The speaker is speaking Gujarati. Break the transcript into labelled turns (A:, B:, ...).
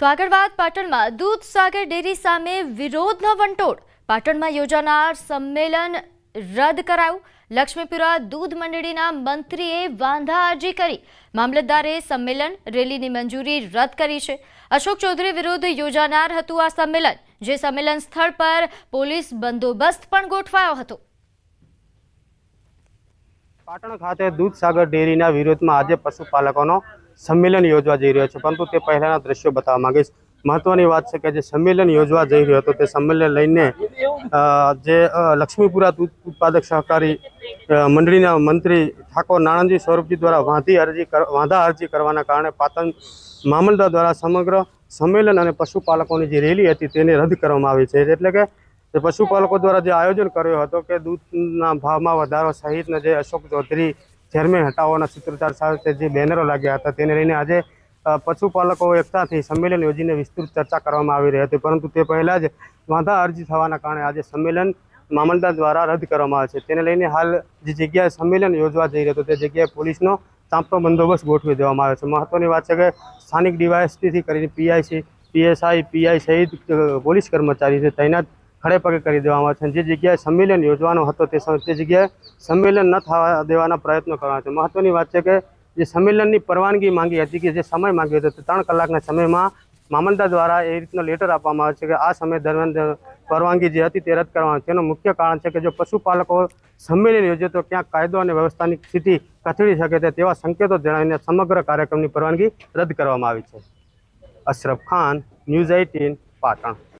A: તો આગળ પાટણમાં. દૂધ સાગર ડેરી સામે વિરોધનો વંટોળ. પાટણમાં યોજાનાર સંમેલન રદ કરાયું. લક્ષ્મીપુરા દૂધ મંડળીના મંત્રીએ વાંધા અરજી કરી. મામલતદારે સંમેલન, રેલીની મંજૂરી રદ કરી છે. અશોક ચૌધરી વિરુદ્ધ યોજાનાર હતું આ સંમેલન, જે સંમેલન સ્થળ પર પોલીસ બંદોબસ્ત પણ ગોઠવાયો હતો.
B: પાટણ ખાતે દૂધસાગર ડેરીના વિરોધમાં આજે પશુપાલકોનો સંમેલન યોજવા જઈ રહ્યો છે. પરંતુ તે પહેલાના દ્રશ્યો બતાવવા માંગીશ. મહત્વની વાત છે કે જે સંમેલન યોજવા જઈ રહ્યો હતો તે સંમેલન લઈને જે લક્ષ્મીપુરા દૂધ ઉત્પાદક સહકારી મંડળીના મંત્રી ઠાકોર નાણંદજી સ્વરૂપજી દ્વારા વાંધી અરજી વાંધા અરજી કરવાના કારણે પાટણ મામલદાર દ્વારા સમગ્ર સંમેલન અને પશુપાલકોની જે રેલી હતી તેને રદ કરવામાં આવી છે. એટલે કે જે પશુપાલકો દ્વારા જે આયોજન કર્યો હતો કે દૂધના ભાવમાં વધારો સહિતના જે અશોક ચૌધરી ચેરમેન હટાવવાના સૂત્રધાર સાથે જે બેનરો લાગ્યા હતા, તેને લઈને આજે પશુપાલકો એકતાથી સંમેલન યોજીને વિસ્તૃત ચર્ચા કરવામાં આવી રહી હતી. પરંતુ તે પહેલાં જ વાંધા અરજી થવાના કારણે આજે સંમેલન મામલતદાર દ્વારા રદ કરવામાં આવે છે. તેને લઈને હાલ જે જગ્યાએ સંમેલન યોજવા જઈ રહ્યો હતો, તે જગ્યાએ પોલીસનો ચાંપતો બંદોબસ્ત ગોઠવી દેવામાં આવે છે. મહત્વની વાત છે કે સ્થાનિક ડીવાયએસપીથી કરીને પીઆઈસી, પીએસઆઈ, પીઆઈ સહિત પોલીસ કર્મચારી છે તૈનાત ખડે પગે કરી દેવામાં છે. જે જગ્યાએ સંમેલન યોજવાનો હતો તે તે જગ્યાએ સંમેલન ન થવા દેવાના પ્રયત્નો કરવાના છે. મહત્વની વાત છે કે જે સંમેલનની પરવાનગી માંગી હતી કે જે સમય માંગ્યો હતો તે ત્રણ કલાકના સમયમાં મામલતદાર દ્વારા એ રીતનો લેટર આપવામાં આવે છે કે આ સમય દરમિયાન પરવાનગી જે હતી તે રદ કરવામાં તેનું મુખ્ય કારણ છે કે જો પશુપાલકો સંમેલન યોજે તો ક્યાંક કાયદો અને વ્યવસ્થાની સ્થિતિ કથળી શકે છે તેવા સંકેતો જણાવીને સમગ્ર કાર્યક્રમની પરવાનગી રદ કરવામાં આવી છે. Ashraf Khan, news eighteen, Patan.